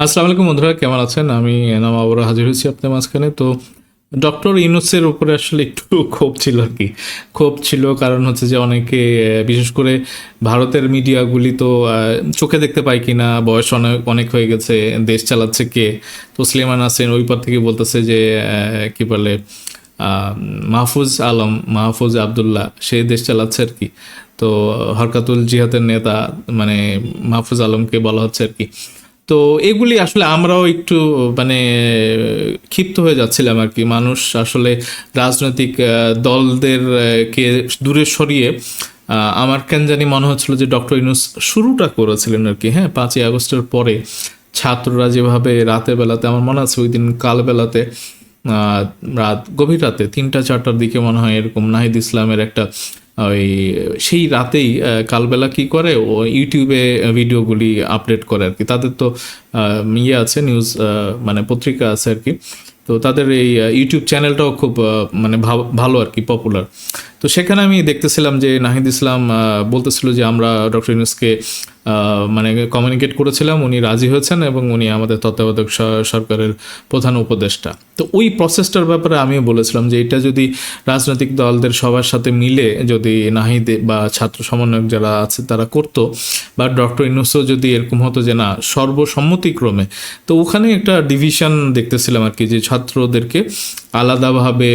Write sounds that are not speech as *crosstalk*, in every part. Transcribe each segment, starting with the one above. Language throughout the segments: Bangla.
আসসালামু আলাইকুম বন্ধুরা, কেমন আছেন? আমি এনাম আবার হাজির হয়েছি আপনার মাঝখানে। তো ডক্টর ইউনুসের উপরে আসলে একটু *laughs* ক্ষোভ ছিল আর কি। ক্ষোভ ছিল কারণ হচ্ছে যে অনেকে বিশেষ করে ভারতের মিডিয়াগুলি তো চোখে দেখতে পায় কি না বয়স অনেক অনেক হয়ে গেছে, দেশ চালাচ্ছে কে? তো স্লেমান হাসেন ওই পর থেকে বলতেছে যে কি বলে মাহফুজ আলম, মাহফুজ আবদুল্লাহ, সে দেশ চালাচ্ছে আর কি। তো হরকাতুল জিহাদের নেতা মানে মাহফুজ আলমকে বলা হচ্ছে আর কি। তো এগুলি আসলে আমরাও একটু মানে ক্ষিপ্ত হয়ে যাচ্ছিলাম আর কি। মানুষ আসলে রাজনৈতিক আহ, দলদের কে দূরে সরিয়ে আমার কেন জানি মনে হচ্ছিল যে ডক্টর ইউনুস শুরুটা করেছিলেন আর কি। হ্যাঁ পাঁচই আগস্টের পরে ছাত্ররা যেভাবে রাতের বেলাতে আমার মনে আছে ওই দিন কালবেলাতে রাত গভীর রাতে তিনটা চারটার দিকে মনে হয় এরকম নাহিদ ইসলামের একটা ওই, সেই রাতেই কালবেলা কি করে? ও ইউটিউবে ভিডিওগুলি আপডেট করে আর কি। তাদের তো ইয়ে আছে নিউজ মানে পত্রিকা আছে আর কি। তো তাদের এই ইউটিউব চ্যানেলটাও খুব মানে ভালো আর কি পপুলার তো সেখানে আমি দেখতেছিলাম যে নাহিদ ইসলাম বলতেছিল যে আমরা ডক্টর ইউনুসকে মানে কমিউনিকেট করেছিলাম, উনি রাজি হয়েছেন এবং উনি আমাদের তত্ত্বাবধায়ক সরকারের প্রধান উপদেষ্টা। তো ওই প্রসেসটার ব্যাপারে আমিও বলেছিলাম যে এটা যদি রাজনৈতিক দলদের সবার সাথে মিলে যদি নাহিদ বা ছাত্র সমন্বয়ক যারা আছে তারা করতো, বা ডক্টর ইনুসও যদি এরকম হতো যে না, সর্বসম্মতিক্রমে, তো ওখানে একটা ডিভিশন দেখতেছিলাম আর কি, যে ছাত্রদেরকে আলাদাভাবে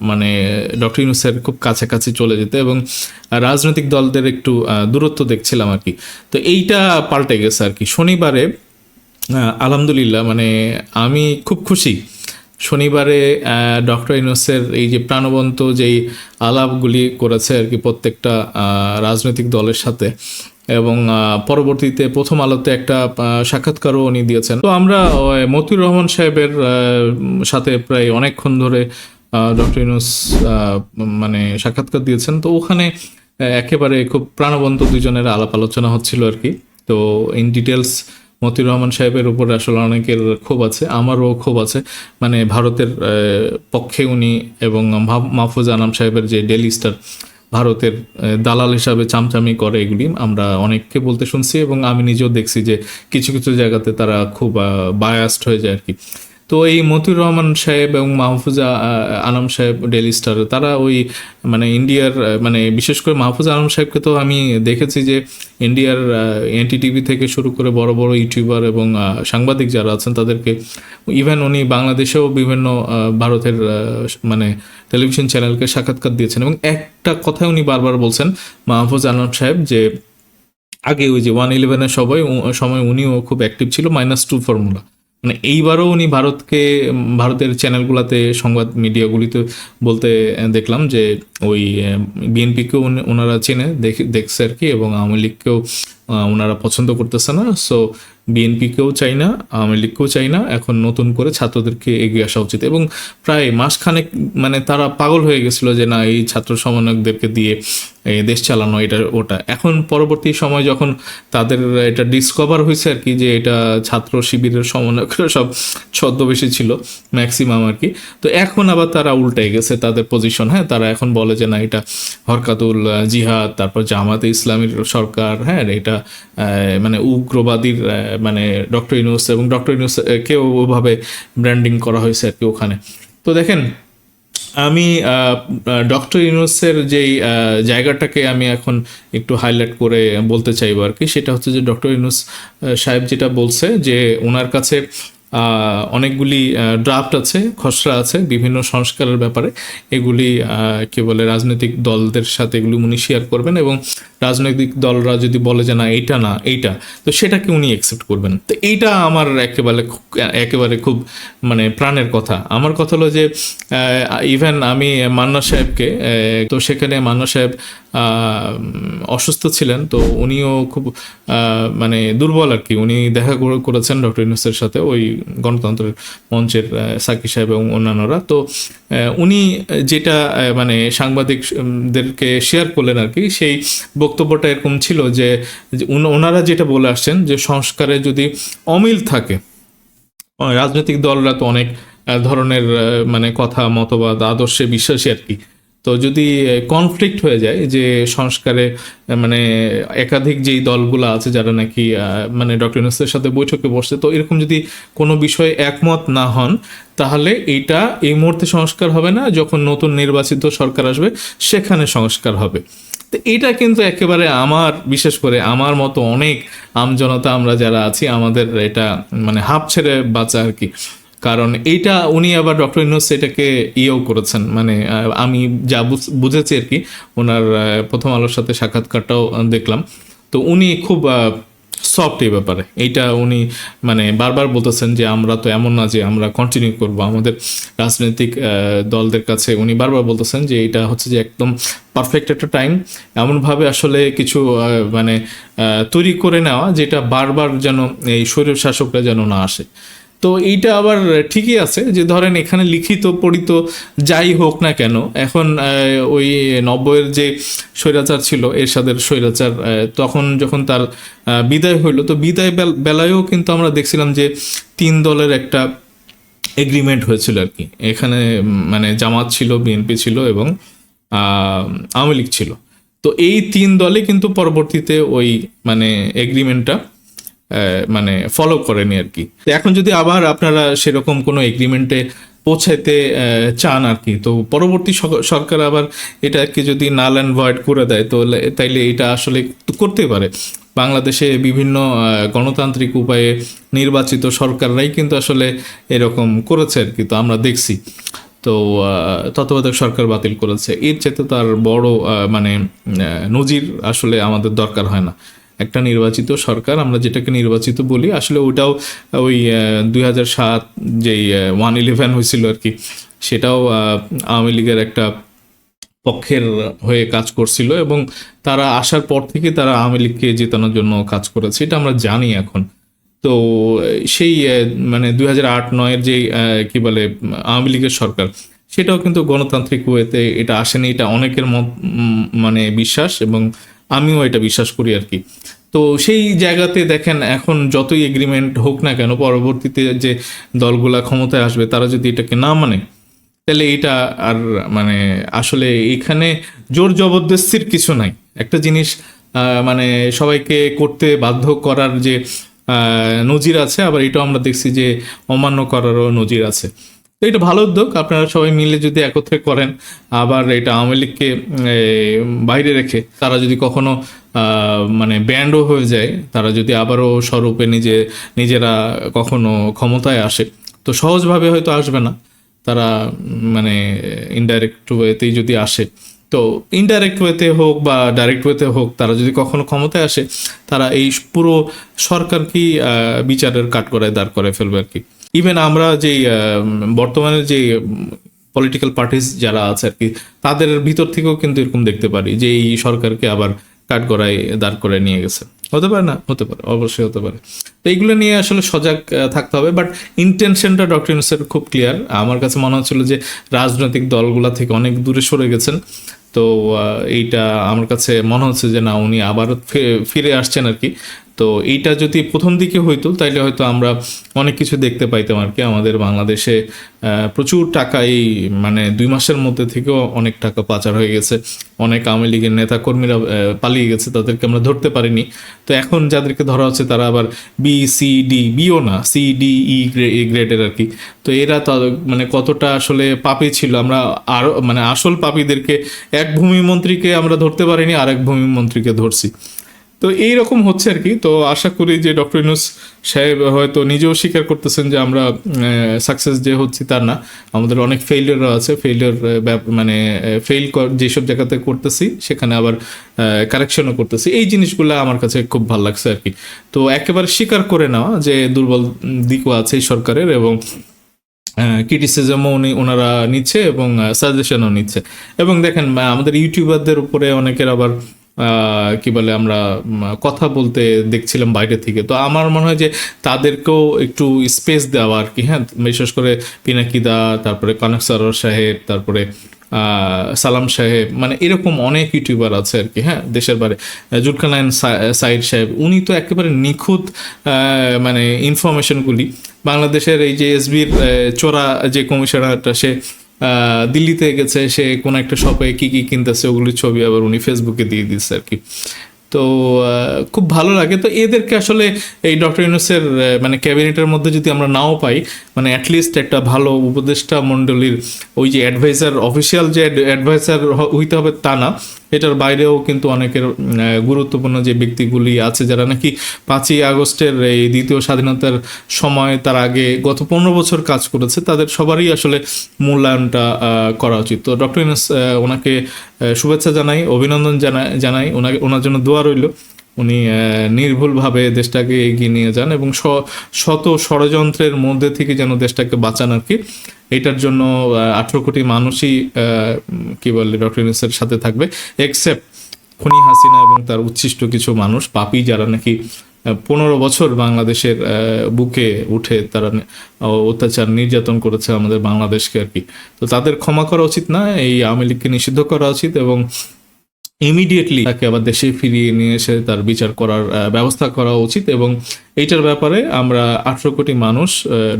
মানে ডক্টর ইউনুসের খুব কাছাকাছি চলে যেতে এবং রাজনৈতিক দলদের একটু দূরত্ব দেখছিলাম আর কি। তো এইটা পাল্টে গেছে আর কি। শনিবারে আলহামদুলিল্লাহ মানে আমি খুব খুশি। শনিবারে ডক্টর ইউনুসের এই যে প্রাণবন্ত যেই আলাপগুলি করেছে আর কি প্রত্যেকটা রাজনৈতিক দলের সাথে এবং পরবর্তীতে প্রথম আলোতে একটা সাক্ষাৎকারও উনি দিয়েছেন। তো আমরা মতিউর রহমান সাহেবের সাথে প্রায় অনেকক্ষণ ধরে ডক্টর ইউনুস মানে সাক্ষাৎকার দিয়েছেন। তো ওখানে একেবারে খুব প্রাণবন্ত দুজনের আলাপ আলোচনা হচ্ছিল আর কি। তো ইন ডিটেলস মতিউর রহমান সাহেবের উপর আসলে অনেকের ক্ষোভ আছে, আমারও ক্ষোভ আছে। মানে ভারতের পক্ষে উনি এবং মাহ- মাহফুজ আনাম সাহেবের যে ডেলি স্টার ভারতের দালাল হিসাবে চামচামি করে এগুলি। আমরা অনেককে বলতে শুনছি এবং আমি নিজেও দেখছি যে কিছু কিছু জায়গাতে তারা খুব বায়াস্ট হয়ে যায় আর কি। তো এই মতিউর রহমান সাহেব এবং মাহফুজা আনাম সাহেব ডেলি স্টার, তারা ওই মানে ইন্ডিয়ার মানে বিশেষ করে মাহফুজা আলম সাহেবকে তো আমি দেখেছি যে ইন্ডিয়ার এনটিটিভি থেকে শুরু করে বড় বড় ইউটিউবার এবং সাংবাদিক যারা আছেন তাদেরকে, ইভেন উনি বাংলাদেশেও বিভিন্ন ভারতের মানে টেলিভিশন চ্যানেলকে সাক্ষাৎকার দিয়েছেন এবং একটা কথাই উনি বারবার বলছেন মাহফুজ আনাম সাহেব যে আগে ওই যে ওয়ান ইলেভেনের সবাই সময় উনিও খুব অ্যাক্টিভ ছিল, মাইনাস টু ফর্মুলা। মানে এইবারও উনি ভারতকে ভারতের চ্যানেলগুলোতে সংবাদ মিডিয়াগুলিতে বলতে দেখলাম যে ওই বিএনপিকেও ওনারা চেনে, দেখ- দেখছে আর কি এবং আওয়ামী লীগকেও ওনারা পছন্দ করতেছে না। সো বিএনপিকেও চাই না, আওয়ামী লীগকেও চাই না। এখন নতুন করে ছাত্রদেরকে এগিয়ে আসা উচিত এবং প্রায় মাসখানেক মানে তারা পাগল হয়ে গেছিল যে না, এই ছাত্র সমন্বয়কদেরকে দিয়ে দেশ চালানো, এটা ওটা। এখন পরবর্তী সময় যখন তাদের এটা ডিসকভার হয়েছে আর কি, যে এটা ছাত্র শিবিরের সমন্বয়করা সব ছদ্মবেশী ছিল ম্যাক্সিমাম আর কি, তো এখন আবার তারা উল্টে গেছে তাদের পজিশন হ্যাঁ তারা এখন বলে যে না, এটা হরকাতুল জিহাদ, তারপর জামাতে ইসলামীর সরকার হ্যাঁ এটা মানে উগ্রবাদীর মানে ডক্টর ইউনুস এবং ডক্টর ইউনুস কেও ওভাবে ব্র্যান্ডিং করা হয়েছে আর কি ওখানে। তো দেখেন আমি ডক্টর ইউনুসের যেই জায়গাটাকে আমি এখন একটু হাইলাইট করে বলতে চাইব আর কি, সেটা হচ্ছে যে ডক্টর ইউনুস সাহেব যেটা বলছে যে ওনার কাছে অনেকগুলি ড্রাফট আছে, খসড়া আছে, বিভিন্ন সংস্কারের ব্যাপারে। এগুলি কি বলে, রাজনৈতিক দলদের সাথে এগুলি উনি শেয়ার করবেন এবং রাজনৈতিক দলরা যদি বলে যে না, এইটা না, এইটা, তো সেটাকে উনি অ্যাকসেপ্ট করবেন। তো এইটা আমার একেবারে একেবারে খুব মানে প্রাণের কথা। আমার কথা হলো যে ইভেন আমি মান্না সাহেবকে তো সেখানে মান্না সাহেব অসুস্থ ছিলেন, তো উনিও খুব মানে দুর্বল আর কি। উনি দেখা করেছেন ডক্টর ইউনুসের সাথে, ওই গণতন্ত্রের মঞ্চের সাকি সাহেব এবং অন্যান্যরা। তো উনি যেটা মানে সাংবাদিকদেরকে শেয়ার করলেন আর কি, সেই বক্তব্যটা এরকম ছিল যে ওনারা যেটা বলে আসছেন যে সংস্কারে যদি অমিল থাকে, রাজনৈতিক দলরা তো অনেক ধরনের মানে কথা, মতবাদ, আদর্শে বিশ্বাসী আর কি তো যদি কনফ্লিক্ট হয়ে যায় যে সংস্কারে মানে একাধিক যেই দলগুলো আছে যারা নাকি মানে ডক্টর ইউনুসের সাথে বৈঠকে বসছে, তো এরকম যদি কোনো বিষয়ে একমত না হন, তাহলে এইটা এই মুহূর্তে সংস্কার হবে না, যখন নতুন নির্বাচিত সরকার আসবে, সেখানে সংস্কার হবে। তো এটা কিন্তু একেবারে আমার, বিশেষ করে আমার মতো অনেক আমজনতা আমরা যারা আছি, আমাদের এটা মানে হাফ ছেড়ে বাঁচা আর কি। কারণ এইটা উনি আবার ডক্টর ইনোস এটাকে ইয়েও করেছেন মানে আমি যা বুঝ- বুঝেছি আর কি, ওনার প্রথম আলোর সাথে সাক্ষাৎকারটাও দেখলাম। তো উনি খুব সফট এই ব্যাপারে। এইটা উনি মানে বারবার বলতেছেন যে আমরা তো এমন না যে আমরা কন্টিনিউ করব। আমাদের রাজনৈতিক দলদের কাছে উনি বারবার বলতেছেন যে এটা হচ্ছে যে একদম পারফেক্ট একটা টাইম এমনভাবে আসলে কিছু মানে তৈরি করে নেওয়া যেটা বারবার যেন এই শরীর শাসকরা যেন না আসে। তো এইটা আবার ঠিকই আছে যে ধরেন এখানে লিখিত, পড়িত, যাই হোক না কেন, এখন ওই নব্বইয়ের যে স্বৈরাচার ছিল, এরশাদের স্বৈরাচার তখন যখন তার বিদায় হইল, তো বিদায় বেল- বেলায়ও কিন্তু আমরা দেখছিলাম যে তিন দলের একটা এগ্রিমেন্ট হয়েছিল আর কি। এখানে মানে জামাত ছিল, বিএনপি ছিল এবং আওয়ামী লীগ ছিল। তো এই তিন দলে কিন্তু পরবর্তীতে ওই মানে এগ্রিমেন্টটা মানে ফলো করেনি আর কি। এখন যদি আবার আপনারা সেরকম কোনো এগ্রিমেন্টে পৌঁছাইতে চান আর কি, তো পরবর্তী সরকার আবার এটাকে যদি নাল অ্যান্ড ভয়েড করে দেয়, তো তাইলে এটা আসলে করতে পারে। বাংলাদেশে বিভিন্ন গণতান্ত্রিক উপায়ে নির্বাচিত সরকাররাই কিন্তু আসলে এরকম করেছে আর কি, তো আমরা দেখছি। তো তত্ত্বাবধায়ক সরকার বাতিল করেছে। এর চেয়ে তার বড় মানে নজির আসলে আমাদের দরকার হয় না। একটা নির্বাচিত সরকার, আমরা যেটাকে নির্বাচিত বলি, আসলে ওটাও ওই দুই হাজার সাত যেই ওয়ান ইলেভেন হয়েছিল আর কি, সেটাও আওয়ামী লীগের একটা পক্ষের হয়ে কাজ করছিল এবং তারা আসার পর থেকে তারা আওয়ামী লীগকে জেতানোর জন্য কাজ করেছে, এটা আমরা জানি এখন। তো, সেই মানে দুই হাজার আট, নয়ের যে কি বলে, আওয়ামী লীগের সরকার, সেটাও কিন্তু গণতান্ত্রিক ওয়েতে এটা আসেনি, এটা অনেকের মত মানে বিশ্বাস এবং আমিও এটা বিশ্বাস করি আর কি। তো সেই জায়গাতে দেখেন এখন যতই এগ্রিমেন্ট হোক না কেন, পরবর্তীতে যে দলগুলা ক্ষমতায় আসবে, তারা যদি এটাকে না মানে তাহলে এটা আর মানে আসলে এখানে জোর জবরদস্তির কিছু নাই। একটা জিনিস মানে সবাইকে করতে বাধ্য করার যে নজির আছে, আবার এটাও আমরা দেখছি যে অমান্য করারও নজির আছে। এটা ভালো উদ্যোগ, আপনারা সবাই মিলে যদি একত্রে করেন, আবার এটা আওয়ামী লীগকে বাইরে রেখে তারা যদি কখনো মানে ব্যান্ডও হয়ে যায়, তারা যদি আবারও স্বরূপে নিজে, নিজেরা কখনো ক্ষমতায় আসে, তো সহজভাবে হয়তো আসবে না। তারা মানে ইনডাইরেক্ট ওয়েতেই যদি আসে, তো ইনডাইরেক্ট ওয়েতে হোক বা ডাইরেক্ট ওয়েতে হোক, তারা যদি কখনো ক্ষমতায় আসে, তারা এই পুরো সরকারকেই বিচারের কাঠগড়ায় দাঁড় করে ফেলবে আর কি। ইভেন আমরা আহ, বর্তমানে যে পলিটিক্যাল পার্টিস যারা আছে আর কি তাদের ভিতর থেকেও কিন্তু এরকম দেখতে পারি যে এই সরকারকে আবার কাঠগড়ায় দাঁড় করে নিয়ে গেছে। হতে পারে না? হতে পারে অবশ্যই হতে পারে। তো এইগুলো নিয়ে আসলে সজাগ থাকতে হবে বাট ইন্টেনশনটা ডক্টর ইউনুসের খুব ক্লিয়ার আমার কাছে মনে হচ্ছিল যে রাজনৈতিক দলগুলা থেকে অনেক দূরে সরে গেছেন। তো এইটা আমার কাছে মনে হচ্ছে যে না উনি আবার ফিরে আসছেন আর কি। তো এইটা যদি প্রথম দিকে হইতো, তাইলে হয়তো আমরা অনেক কিছু দেখতে পাইতাম আর কি। আমাদের বাংলাদেশে প্রচুর টাকা এই মানে দুই মাসের মধ্যে থেকেও অনেক টাকা পাচার হয়ে গেছে। অনেক আওয়ামী লীগের নেতা কর্মীরা পালিয়ে গেছে, তাদেরকে আমরা ধরতে পারিনি। তো এখন যাদেরকে ধরা হচ্ছে, তারা আবার বি সি ডি বিও না সি ডি ই গ্রেডের আর কি। তো এরা মানে কতটা আসলে পাপি ছিল, আমরা আরও মানে আসল পাপীদেরকে এক ভূমিমন্ত্রীকে আমরা ধরতে পারিনি আর এক ভূমিমন্ত্রীকে ধরছি। তো এই রকম হচ্ছে আর কি। তো আশা করি যে ডক্টর ইউনুস সাহেব হয়তো নিজেও স্বীকার করতেছেন যে আমরা সাকসেস যে হচ্ছি তার না। আমাদের অনেক ফেইলিয়ারও আছে। ফেইলিয়ার মানে ফেইল যেসব জায়গাতে করতেছি, সেখানে আবার কারেকশনও করতেছি। এই জিনিসগুলো আমার কাছে খুব ভালো লাগছে আর কি। তো একেবারে স্বীকার করে নেওয়া যে দুর্বল দিকও আছে সরকারের এবং ক্রিটিসিজমও উনি ওনারা নিচ্ছে এবং সাজেশনও নিচ্ছে। এবং দেখেন আমাদের ইউটিউবারদের উপরে অনেকের আবার কি বলে আমরা কথা বলতে দেখছিলাম বাইরে থেকে। তো আমার মনে হয় যে তাদেরকেও একটু স্পেস দেওয়া আর কি হ্যাঁ? বিশেষ করে পিনাকিদা, তারপরে কনক সরোর সাহেব, তারপরে সালাম সাহেব মানে এরকম অনেক ইউটিউবার আছে আর কি হ্যাঁ? দেশের বাইরে। জুলকানায়ন সাইদ সাহেব, উনি তো একেবারে নিখুঁত মানে ইনফরমেশনগুলি বাংলাদেশের এই যে এসবির চোরা যে কমিশনারটা, সে দিল্লিতে গেছে, সে কোনো একটা শপে কি কি কিনতেছে ওগুলির ছবি আবার উনি ফেসবুকে দিয়ে দিচ্ছে আর কি। তো খুব ভালো লাগে। তো এদেরকে আসলে এই ডক্টর ইউনুসের মানে ক্যাবিনেটের মধ্যে যদি আমরা নাও পাই মানে অ্যাটলিস্ট একটা ভালো উপদেষ্টা মণ্ডলীর ওই যে অ্যাডভাইজার অফিসিয়াল যে অ্যাডভাইজার হইতে হবে তা না। এটার বাইরেও কিন্তু অনেকের গুরুত্বপূর্ণ যে ব্যক্তিগুলি আছে যারা নাকি পাঁচই আগস্টের এই দ্বিতীয় স্বাধীনতার সময় তার আগে গত পনেরো বছর কাজ করেছে তাদের সবারই আসলে মূল্যায়নটা করা উচিত। তো ডক্টর ইউনুস আহ, ওনাকে শুভেচ্ছা জানাই অভিনন্দন জানাই জানাই ওনাকে ওনার জন্য দোয়া রইল। উনি নির্ভুলভাবে দেশটাকে এগিয়ে নিয়ে যান এবং শত ষড়যন্ত্রের মধ্যে থেকে যেন দেশটাকে বাঁচান আর কি। এটার জন্য আঠেরো কোটি মানুষই কি বলে, ডক্টর ইউনুসের সাথে থাকবে এক্সেপ্ট খুনি হাসিনা এবং তার উচ্ছিষ্ট কিছু মানুষ, পাপি যারা নাকি পনেরো বছর বাংলাদেশের বুকে উঠে তারা অত্যাচার নির্যাতন করেছে আমাদের বাংলাদেশকে আর কি। তো তাদের ক্ষমা করা উচিত না, এই আওয়ামী লীগকে নিষিদ্ধ করা উচিত এবং ইমিডিয়েটলি তাকে আবার দেশে ফিরিয়ে নিয়ে এসে তার বিচার করার ব্যবস্থা করা উচিত এবং এইটার ব্যাপারে আমরা আঠেরো কোটি মানুষ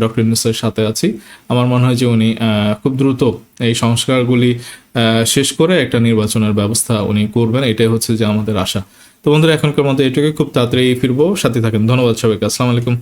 ডক্টর ইউনুসের সাথে আছি। আমার মনে হয় যে উনি খুব দ্রুত এই সংস্কারগুলি শেষ করে একটা নির্বাচনের ব্যবস্থা উনি করবেন। এটাই হচ্ছে যে আমাদের আশা। তো বন্ধুরা, এখনকার মধ্যে এটুকু খুব তাড়াতাড়ি ফিরবো। সাথে থাকেন। ধন্যবাদ সবাইকে। আসসালামু আলাইকুম।